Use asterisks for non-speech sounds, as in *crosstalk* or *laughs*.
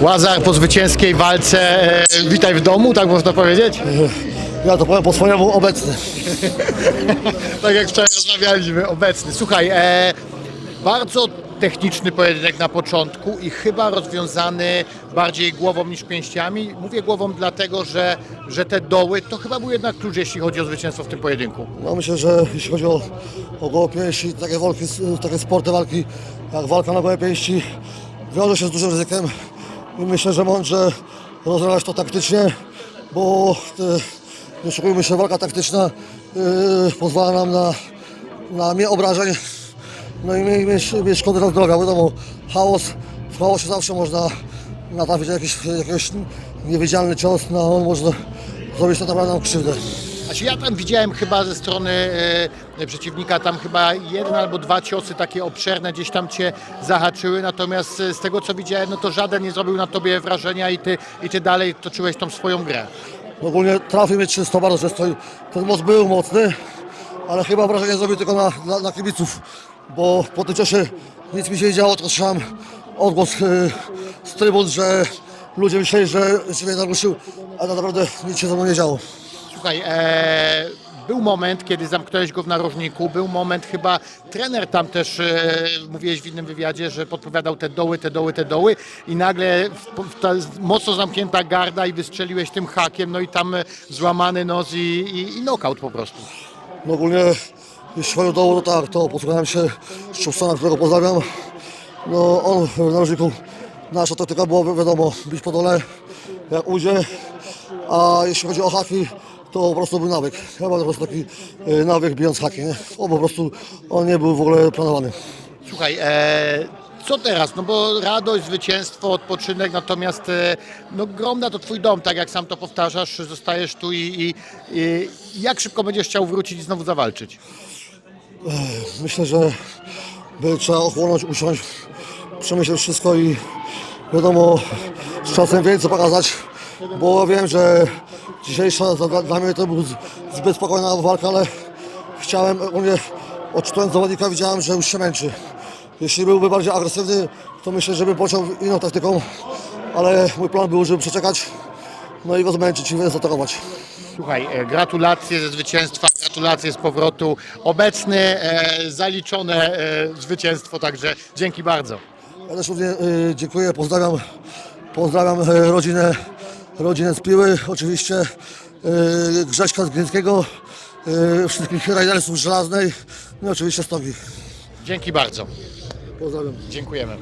Łazar po zwycięskiej walce. E, witaj w domu, tak można powiedzieć? Ja to powiem po swojemu obecny. *laughs* tak jak wczoraj rozmawialiśmy, obecny. Słuchaj, e, bardzo techniczny pojedynek na początku i chyba rozwiązany bardziej głową niż pięściami. Mówię głową dlatego, że, że te doły to chyba był jednak klucz, jeśli chodzi o zwycięstwo w tym pojedynku. No myślę, że jeśli chodzi o, o gołe pięści, takie, walki, takie sporty walki, jak walka na gołe pięści, wiąże się z dużym ryzykiem i myślę, że mądrze rozwiązać to taktycznie, bo e, nie oszukujmy się, walka taktyczna e, pozwala nam na, na mniej obrażeń, no i mniej, mieć, mieć szkody na zdrowia. Wiadomo, chaos, w chaosie zawsze można natrafić na jakiś, jakiś niewidzialny cios, no on można zrobić tak naprawdę nam krzywdę. Znaczy ja tam widziałem chyba ze strony e, przeciwnika, tam chyba jeden albo dwa ciosy takie obszerne gdzieś tam cię zahaczyły, natomiast e, z tego co widziałem, no to żaden nie zrobił na tobie wrażenia i ty, i ty dalej toczyłeś tą swoją grę. Ogólnie trafił mnie 300 bardzo często ten most był mocny, ale chyba wrażenie zrobił tylko na, na, na kibiców, bo po tym czasie nic mi się nie działo, to słyszałem odgłos y, z trybun, że ludzie myśleli, że, że mnie naruszył, a tak naprawdę nic się ze mną nie działo. Słuchaj, e, był moment, kiedy zamknąłeś go w narożniku, był moment chyba, trener tam też, e, mówiłeś w innym wywiadzie, że podpowiadał te doły, te doły, te doły i nagle w, w ta mocno zamknięta garda i wystrzeliłeś tym hakiem, no i tam e, złamany nos i, i, i knockout po prostu. No ogólnie jeśli chodzi o dołu, to tak, to posłuchałem się Szczupsona, którego pozdrawiam. No on w narożniku, nasza taktyka była wiadomo, bić po dole jak ujdzie, a jeśli chodzi o haki, to po prostu był nawyk. Ja mam po prostu taki y, nawyk bijąc haki, nie? O, po prostu on nie był w ogóle planowany. Słuchaj, e, co teraz? No bo radość, zwycięstwo, odpoczynek, natomiast e, no Gromda to twój dom, tak jak sam to powtarzasz, zostajesz tu i, i, i jak szybko będziesz chciał wrócić i znowu zawalczyć? Myślę, że by trzeba ochłonąć, usiąść, przemyśleć wszystko i wiadomo, z czasem więcej pokazać, bo wiem, że dzisiejsza dla, dla mnie to był zbyt spokojna walka, ale chciałem, u mnie odczytując zawodnika widziałem, że już się męczy. Jeśli byłby bardziej agresywny, to myślę, że by pociął inną taktyką, ale mój plan był, żeby przeczekać, no i go zmęczyć i zaatakować. Słuchaj, e, gratulacje ze zwycięstwa, gratulacje z powrotu. Obecny, e, zaliczone e, zwycięstwo, także dzięki bardzo. Ja też również y, dziękuję, pozdrawiam, pozdrawiam y, rodzinę, rodzinę z Piły, oczywiście y, Grześka z Gryńskiego, y, wszystkich ridersów z Żelaznej, no i oczywiście Stogi. Dzięki bardzo. Pozdrawiam. Dziękujemy.